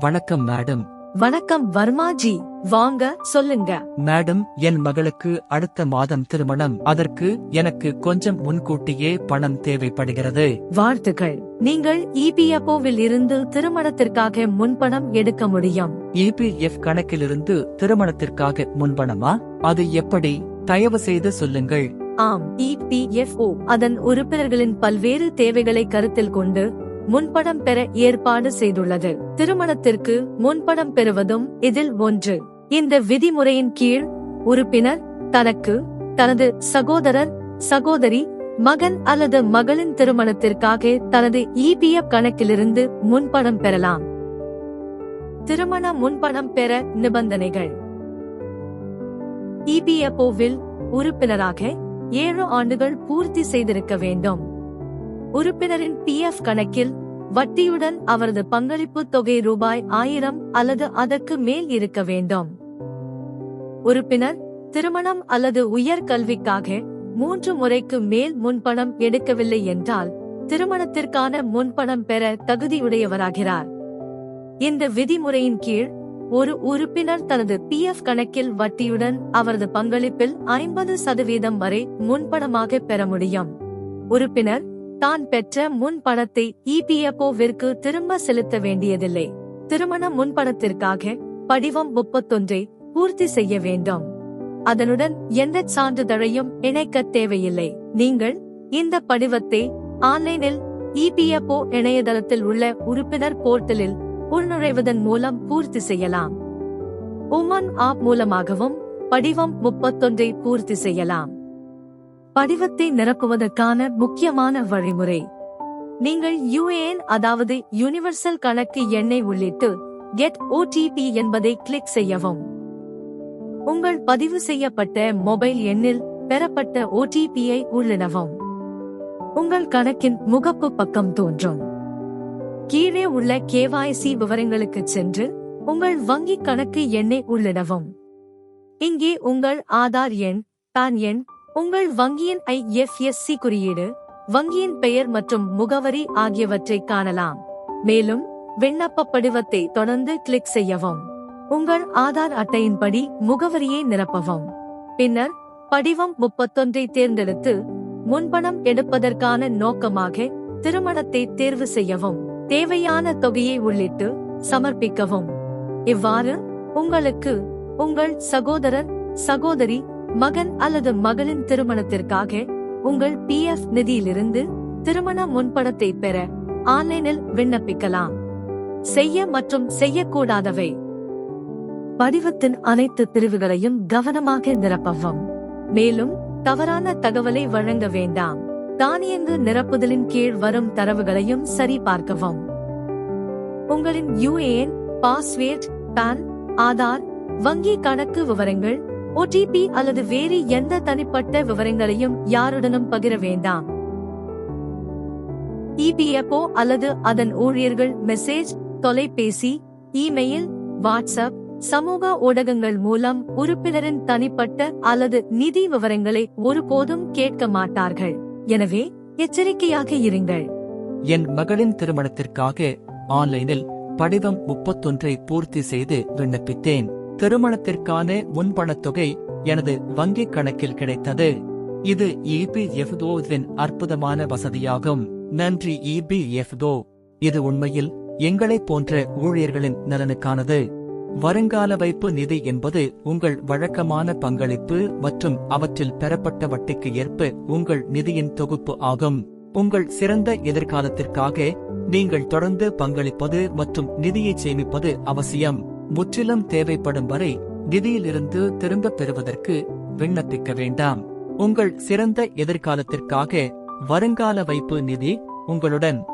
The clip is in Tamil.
வணக்கம் மேடம். வணக்கம் வர்மாஜி. வாங்க சொல்லுங்க. மேடம் என் மகளுக்கு அடுத்த மாதம் திருமணம். அதற்கு எனக்கு கொஞ்சம் முன்கூட்டியே பணம் தேவைப்படுகிறது. வாழ்த்துக்கள். நீங்கள் இபிஎஃப்ஓவில் இருந்து திருமணத்திற்காக முன்பணம் எடுக்க முடியும். இபிஎஃப் கணக்கிலிருந்து திருமணத்திற்காக முன்பணமா? அது எப்படி? தயவு செய்து சொல்லுங்கள். ஆம் இபிஎஃப்ஓ அதன் உறுப்பினர்களின் பல்வேறு தேவைகளை கருத்தில் கொண்டு முன்பணம் பெற ஏற்பாடு செய்துள்ளது. திருமணத்திற்கு முன்பணம் பெறுவதும் இதில் ஒன்று. இந்த விதிமுறையின் கீழ் உறுப்பினர் தனக்கு தனது சகோதரர் சகோதரி மகன் அல்லது மகளின் திருமணத்திற்காக தனது இபிஎஃப் கணக்கிலிருந்து முன்பணம் பெறலாம். திருமண முன்பணம் பெற நிபந்தனைகள். இபிஎஃப்ஓவில் உறுப்பினராக ஏழு ஆண்டுகள் பூர்த்தி செய்திருக்க வேண்டும். உறுப்பினரின் பி எஃப் கணக்கில் வட்டியுடன் அவரது பங்களிப்பு தொகை ரூபாய் ஆயிரம் அல்லது அதற்கு மேல் இருக்க வேண்டும். உறுப்பினர் திருமணம் அல்லது உயர் கல்விக்காக மூன்று முறைக்கு மேல் முன்பணம் எடுக்கவில்லை என்றால் திருமணத்திற்கான முன்பணம் பெற தகுதியுடையவராகிறார். இந்த விதிமுறையின் கீழ் ஒரு உறுப்பினர் தனது பி எஃப் கணக்கில் வட்டியுடன் அவரது பங்களிப்பில் ஐம்பது சதவீதம் வரை முன்பணமாக பெற முடியும். உறுப்பினர் தான் பெற்ற முன் பணத்தை இபிஎஃப்ஓவிற்கு திரும்ப செலுத்த வேண்டியதில்லை. திருமண முன்பணத்திற்காக படிவம் முப்பத்தொன்றை பூர்த்தி செய்ய வேண்டும். அதனுடன் எந்த சான்றிதழையும் இணைக்க தேவையில்லை. நீங்கள் இந்த படிவத்தை ஆன்லைனில் இபிஎஃப்ஓ இணையதளத்தில் உள்ள உறுப்பினர் போர்ட்டலில் உள்நுழைவதன் மூலம் பூர்த்தி செய்யலாம். உமன் ஆப் மூலமாகவும் படிவம் முப்பத்தொன்றை பூர்த்தி செய்யலாம். படிவத்தை நிரப்புவதற்கான முக்கியமான வழிமுறை. நீங்கள் யுஏஎன் அதாவது யுனிவர்சல் கணக்கு எண்ணை உள்ளிட்டு கெட் ஓடிபி என்பதை கிளிக் செய்யவும். உங்கள் பதிவு செய்யப்பட்ட மொபைல் எண்ணில் பெறப்பட்ட ஓடிபியை உள்ளிடவும். உங்கள் கணக்கின் முகப்பு பக்கம் தோன்றும். கீழே உள்ள கேவாய்சி விவரங்களுக்கு சென்று உங்கள் வங்கி கணக்கு எண்ணை உள்ளிடவும். இங்கே உங்கள் ஆதார் எண் பான் எண் உங்கள் வங்கியின் ஐஎஃப்எஸ்சி குறியீடு வங்கியின் பெயர் மற்றும் முகவரி ஆகியவற்றை காணலாம். மேலும் விண்ணப்ப படிவத்தை தொடர்ந்து கிளிக் செய்யவும். உங்கள் ஆதார் அட்டையின்படி முகவரியை நிரப்பவும். பின்னர் படிவம் முப்பத்தொன்றை தேர்ந்தெடுத்து முன்பணம் எடுப்பதற்கான நோக்கமாக திருமணத்தை தேர்வு செய்யவும். தேவையான தொகையை உள்ளிட்டு சமர்ப்பிக்கவும். இவ்வாறு உங்களுக்கு உங்கள் சகோதரர் சகோதரி மகன் அல்லது மகளின் திருமணத்திற்காக உங்கள் பி எஃப் நிதியிலிருந்து திருமண முன்பணத்தை பெற ஆன்லைனில் விண்ணப்பிக்கலாம். செய்ய மற்றும் செய்யக்கூடாதவை. படிவத்தின் அனைத்து பிரிவுகளையும் கவனமாக நிரப்பவும். மேலும் தவறான தகவலை வழங்க வேண்டாம். தானியங்கு நிரப்புதலின் கீழ் வரும் தரவுகளையும் சரிபார்க்கவும். உங்களின் யுஏஎன் பாஸ்வேர்ட் பான் ஆதார் வங்கி கணக்கு விவரங்கள் ஓடிபி அல்லது வேறு எந்த தனிப்பட்ட விவரங்களையும் யாருடனும் பகிர வேண்டாம். இபிஎஃப்ஓ அல்லது அதன் ஊழியர்கள் மெசேஜ் தொலைபேசி இமெயில் வாட்ஸ்அப் சமூக ஊடகங்கள் மூலம் உறுப்பினரின் தனிப்பட்ட அல்லது நிதி விவரங்களை ஒருபோதும் கேட்க மாட்டார்கள். எனவே எச்சரிக்கையாக இருங்கள். என் மகளின் திருமணத்திற்காக ஆன்லைனில் படிவம் முப்பத்தொன்றை பூர்த்தி செய்து விண்ணப்பித்தேன். திருமணத்திற்கான முன்பணத் தொகை எனது வங்கிக் கணக்கில் கிடைத்தது. இது இபிஎஃப்தோவின் அற்புதமான வசதியாகும். நன்றி இபிஎஃப்தோ இது உண்மையில் எங்களைப் போன்ற ஊழியர்களின் நலனுக்கானது. வருங்கால வைப்பு நிதி என்பது உங்கள் வழக்கமான பங்களிப்பு மற்றும் அவற்றில் பெறப்பட்ட வட்டிக்கு ஏற்ப உங்கள் நிதியின் தொகுப்பு ஆகும். உங்கள் சிறந்த எதிர்காலத்திற்காக நீங்கள் தொடர்ந்து பங்களிப்பது மற்றும் நிதியை சேமிப்பது அவசியம். முற்றிலும் தேவைப்படும் வரை நிதியிலிருந்து திரும்பப் பெறுவதற்கு விண்ணப்பிக்க வேண்டாம். உங்கள் சிறந்த எதிர்காலத்திற்காக வருங்கால வைப்பு நிதி உங்களுடன்.